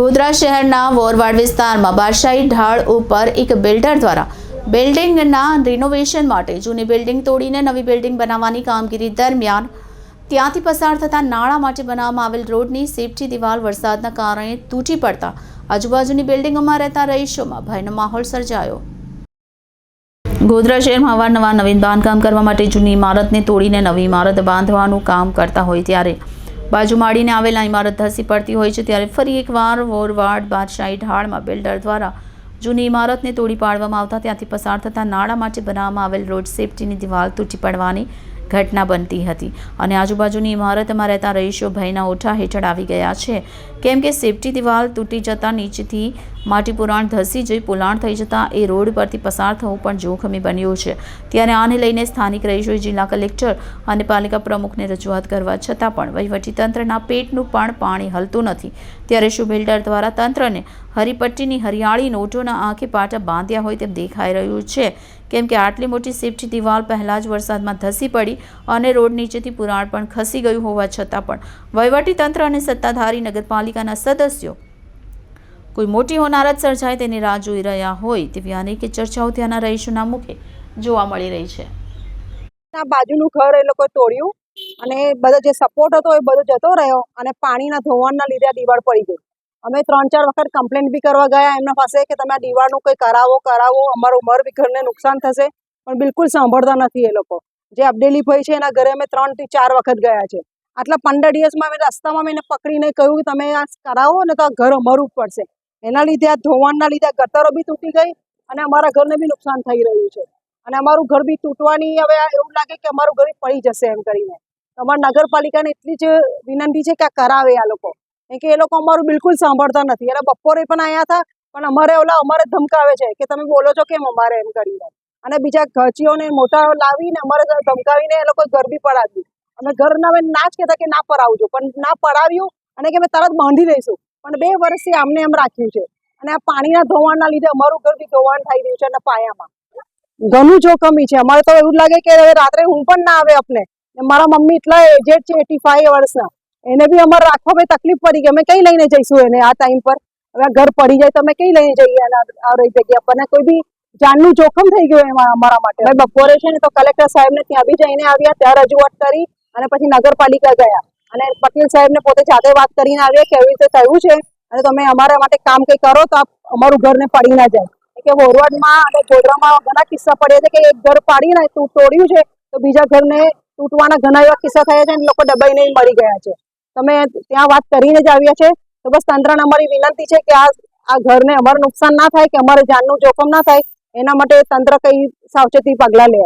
ગોધરા શહેરના વોરવાડ વિસ્તારમાં બાદશાહી ઢાળ ઉપર એક બિલ્ડર દ્વારા બિલ્ડિંગના રિનોવેશન માટે જૂની બિલ્ડિંગ તોડીને નવી બિલ્ડિંગ બનાવવાની કામગીરી દરમિયાન ત્યાંથી પસાર થતા નાળા માટે બનાવવામાં આવેલ રોડની સેફટી દિવાલ વરસાદના કારણે તૂટી પડતા આજુબાજુની બિલ્ડિંગોમાં રહેતા રહીશોમાં ભયનો માહોલ સર્જાયો. ગોધરા શહેરમાં અવારનવાર નવીન બાંધકામ કરવા માટે જૂની ઇમારતને તોડીને નવી ઇમારત બાંધવાનું કામ કરતા હોય ત્યારે બાજુ માડીને આવેલા ઇમારત ધસી પડતી હોય છે ત્યારે ફરી એકવાર વોરવાડ બાદશાહી ઢાળમાં બિલ્ડર દ્વારા જૂની ઇમારતને તોડી પાડવામાં આવતા ત્યાંથી પસાર થતા નાળા માટે બનાવવામાં આવેલ રોડ સેફટીની દિવાલ તૂટી પડવાની ઘટના બનતી હતી. અને આજુબાજુની ઇમારતમાં રહેતા રહીશો ભયના ઓઠા હેઠળ આવી ગયા છે. કેમ કે સેફટી દિવાલ તૂટી જતાં નીચેથી માટી પુરાણ ધસી જઈ પુલાણ થઈ જતાં એ રોડ પરથી પસાર થવું પણ જોખમી બન્યું છે. ત્યારે આને લઈને સ્થાનિક રહીશોએ જિલ્લા કલેક્ટર અને પાલિકા પ્રમુખને રજૂઆત કરવા છતાં પણ વહીવટીતંત્રના પેટનું પણ પાણી હલતું નથી. ત્યારે શું બિલ્ડર દ્વારા તંત્રને હરીપટ્ટીની હરિયાળી નોટોના આંખે પાટા બાંધ્યા હોય તેમ દેખાઈ રહ્યું છે. કેમ કે આટલી મોટી સેફટી દિવાલ પહેલાં જ વરસાદમાં ધસી પડી અને રોડ નીચેથી પુરાણ પણ ખસી ગયું હોવા છતાં પણ વહીવટીતંત્ર અને સત્તાધારી નગરપાલિકાના સદસ્યો કોઈ મોટી હોનારત સર્જાય તેની રાહ જોઈ રહ્યા હોય તેવી અનેક ચર્ચાઓ ત્યાંના રહીશોના મુખે જોવા મળી રહી છે. બાજુનું ઘર એ લોકોએ તોડ્યું અને બધો જે સપોર્ટ હતો એ બધો જતો રહ્યો અને પાણીના ધોવાણના લીધે દિવાળ પડી ગઈ. અમે ત્રણ ચાર વખત કમ્પ્લેન બી કરવા ગયા. એમના પાસે કે તમે આ દિવાળનું કંઈ કરાવો કરાવો, અમારું ઉમર બી ઘરને નુકસાન થશે. પણ બિલકુલ સાંભળતા નથી એ લોકો. જે અબડેલી ભાઈ છે એના ઘરે અમે ત્રણથી ચાર વખત ગયા છે. આટલા પંદર દિવસમાં અમે રસ્તામાં મેં પકડીને કહ્યું કે તમે આ કરાવો ને તો આ ઘર અમારું પડશે. એના લીધે આ ધોવાણના લીધે ગટરો બી તૂટી ગઈ અને અમારા ઘરને બી નુકસાન થઈ રહ્યું છે. અને અમારું ઘર બી તૂટવાની હવે એવું લાગે કે અમારું ઘર પડી જશે એમ કરીને. અમારા નગરપાલિકાને એટલી જ વિનંતી છે કે આ કરાવે આ લોકો. કે એ લોકો અમારું બિલકુલ સાંભળતા નથી. એટલે બપોરે પણ આવ્યા હતા, પણ અમારે ઓલા, અમારે ધમકાવે છે કે તમે બોલો છો કેમ અમારે એમ કરીને. અને બીજા ઘચીઓને મોટા લાવીને અમારે ધમકાવીને એ લોકો ઘર બી પડાવ્યું. અમે ઘરના હવે ના જ કહેતા કે ના પડાવજો, પણ ના પડાવ્યું અને કે અમે તરત બાંધી દઈશું પણ બે વર્ષથી આમને એમ રાખ્યું છે. અને આ પાણીના ધોવાણના લીધે અમારું ઘર બી ધોવાણ થઈ રહ્યું છે અને પાયામાં. ઘણું જોખમી છે. અમારે તો એવું લાગે કે રાત્રે હું પણ ના આવે આપને મારા મમ્મી એટલા એજેડ છે એટી ફાઈવ વર્ષના. એને બી અમારે રાખવા ભાઈ તકલીફ પડી ગઈ. અમે કઈ લઈને જઈશું એને આ ટાઈમ પર? હવે ઘર પડી જાય તો અમે કઈ લઈને જઈએ આ જગ્યા પર ને કોઈ બી જાનનું જોખમ થઈ ગયું એમાં અમારા માટે. હવે બપોરે છે ને તો કલેક્ટર સાહેબને ત્યાં બી જઈને આવ્યા, ત્યાં રજૂઆત કરી અને પછી નગરપાલિકા ગયા. અને પટેલ સાહેબને પોતે જાતે વાત કરીને આવ્યા કે આવી રીતે થયું છે અને તમે અમારા માટે કામ કંઈ કરો તો આપ અમારું ઘરને પડી ના જાય. કે વોરવાડમાં અને ગોધરામાં ઘણા કિસ્સા પડ્યા છે કે એક ઘર પાડીને તોડ્યું છે, તો બીજા ઘરને તૂટવાના ઘણા એવા કિસ્સા થયા છે અને લોકો ડબાઈને મરી ગયા છે. તમે ત્યાં વાત કરીને જ આવ્યા છે, તો બસ તંત્રને અમારી વિનંતી છે કે આ આ ઘરને અમારું નુકસાન ના થાય, કે અમારે જાનનું જોખમ ના થાય, એના માટે તંત્ર કઈ સાવચેતી પગલાં લે.